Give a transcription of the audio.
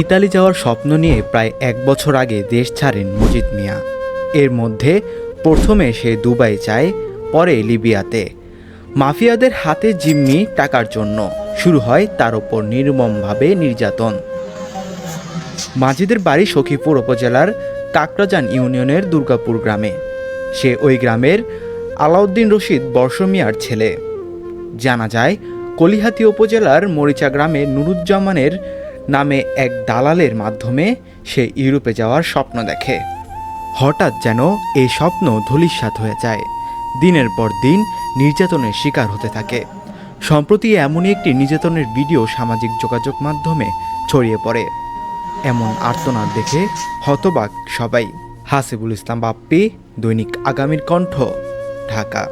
Italy যাওয়ার স্বপ্ন নিয়ে প্রায় এক বছর আগে দেশ ছাড়েন মজিদ মিয়া। এর মধ্যে প্রথমে সে দুবাই যায়, পরে লিবিয়াতে। মাফিয়াদের হাতে জিম্মি টাকার জন্য। শুরু হয় তার ওপর নির্মমভাবে নির্যাতন। মাজিদের বাড়ি সখীপুর উপজেলার কাকরাজান ইউনিয়নের দুর্গাপুর গ্রামে। সে ওই গ্রামের আলাউদ্দিন রশিদ বর্ষমিয়ার ছেলে। জানা যায়, কলিহাতি উপজেলার মরিচা গ্রামে নুরুজ্জামানের নামে এক দালালের মাধ্যমে সে ইউরোপে যাওয়ার স্বপ্ন দেখে। হঠাৎ যেন এই স্বপ্ন ধূলিসাৎ হয়ে যায়। দিনের পর দিন নির্যাতনের শিকার হতে থাকে। সম্প্রতি এমনই একটি নির্যাতনের ভিডিও সামাজিক যোগাযোগ মাধ্যমে ছড়িয়ে পড়ে। এমন আর্তনাদ দেখে হতবাক সবাই। হাসিবুল ইসলাম বাপ্পি, দৈনিক আগামীর কণ্ঠ, ঢাকা।